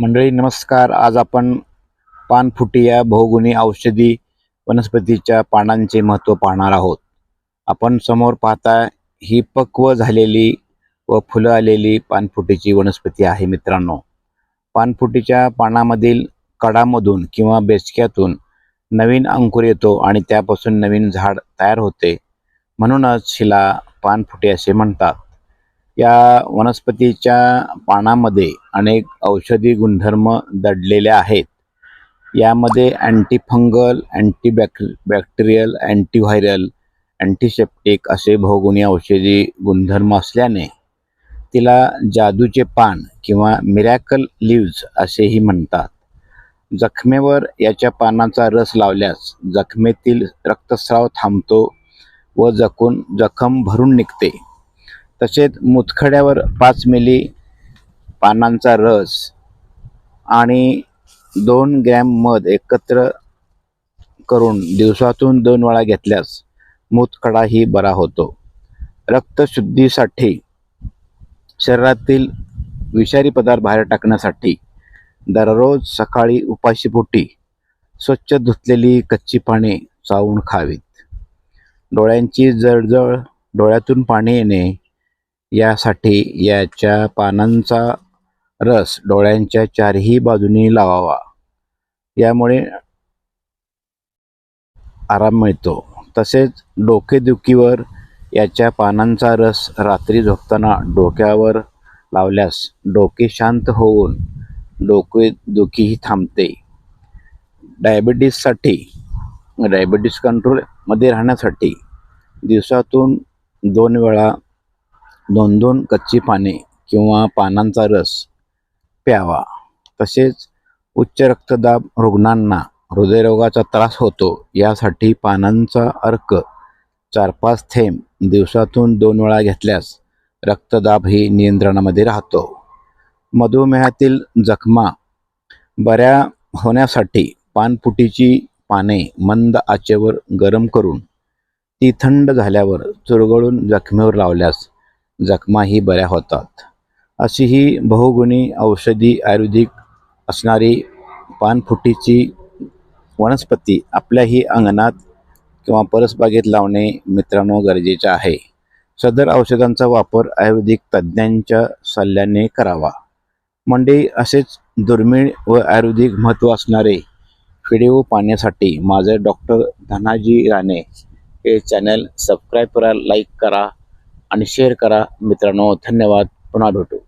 मंडळी नमस्कार. आज आपण पानफुटी या बहुगुणी औषधी वनस्पतीच्या पानांचे महत्त्व पाहणार आहोत. आपण समोर पाहता ही पक्व झालेली व फुलं आलेली पानफुटीची वनस्पती आहे मित्रांनो. पानफुटीच्या पानामधील कडामधून किंवा बेचक्यातून नवीन अंकुर येतो आणि त्यापासून नवीन झाड तयार होते. म्हणूनच हिला पानफुटी असे म्हणतात. या वनस्पतीच्या पानामध्ये अनेक औषधी गुणधर्म दडलेले आहेत. यामध्ये antifungal antibac bacterial antiviral antiseptic असे बहुगुणी औषधी गुणधर्म असल्याने तिला जादूचे पान किंवा मिरॅकल लिव्ज असेही म्हणतात. जखमेवर याच्या पानाचा रस लावल्यास जखमेतील रक्तस्राव थांबतो व जखून जखम भरून निघते. तसेच मुतखड्यावर पाच मिली पानांचा रस आणि दोन ग्रॅम मध एकत्र करून दिवसातून दोन वेळा घेतल्यास मुतखडाही बरा होतो. रक्तशुद्धीसाठी शरीरातील विषारी पदार्थ बाहेर टाकण्यासाठी दररोज सकाळी उपाशीपोटी स्वच्छ धुतलेली कच्ची पाने चावून खावीत. डोळ्यांची जळजळ डोळ्यातून पाणी येणे यासाठी याच्या पानांचा रस डोळ्यांच्या चारही बाजूनी लावावा. यामुळे आराम मिळतो. तसेच डोकेदुखीवर याच्या पानांचा रस रात्री झोपताना डोक्यावर लावल्यास डोके शांत होऊन डोकेदुखीही थांबते. डायबिटीससाठी डायबिटीस कंट्रोलमध्ये राहण्यासाठी दिवसातून दोन वेळा दोन दोन कच्ची पाने किंवा पानांचा रस प्यावा. तसेच उच्च रक्तदाब रुग्णांना हृदयरोगाचा त्रास होतो यासाठी पानांचा अर्क चार पाच थेंब दिवसातून दोन वेळा घेतल्यास रक्तदाब ही नियंत्रणामध्ये राहतो. मधुमेहातील जखमा बऱ्या होण्यासाठी पानफुटीची पाने मंद आचेवर गरम करून ती थंड झाल्यावर चुरगळून जखमेवर लावल्यास जखमाही बऱ्या होतात. अशी ही बहुगुणी औषधी आयुर्वेदिक असणारी पानफुटीची वनस्पती आपल्याही अंगणात किंवा परसबागेत लावणे मित्रांनो गरजेचे आहे. सदर औषधांचा वापर आयुर्वेदिक तज्ज्ञांच्या सल्ल्याने करावा. मंडई असेच दुर्मिळ व आयुर्वेदिक महत्त्व असणारे व्हिडिओ पाहण्यासाठी माझे डॉक्टर धनाजी राणे हे चॅनल सबस्क्राईब करा लाईक करा आणि शेअर करा मित्रांनो. धन्यवाद. पुन्हा भेटू.